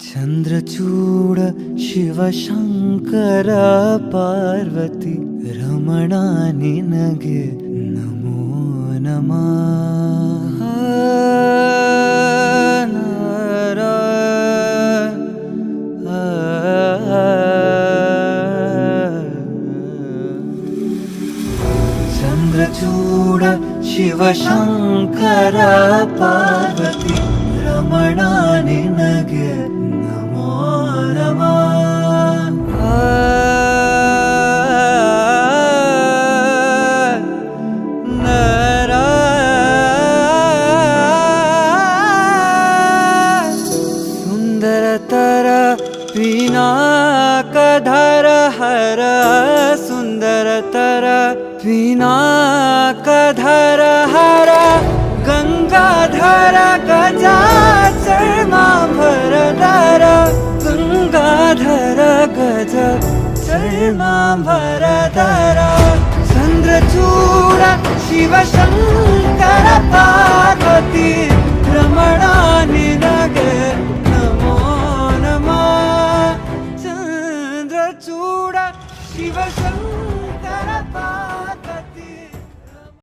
चन्द्रचूड शिवशङ्कर पार्वती रमणा निनगे नमो नमः। चन्द्रचूड शिवशङ्कर पार्वती रमणा सुन्दरतर पिनाकधर हर सुन्दरतर पिनाकधर हर गङ्गाधर गजा चर्माभरधर गङ्गाधर गज चर्माभरधर चन्द्रचूड शिवशङ्कर चन्द्रचूड शिवशङ्कर पार्वती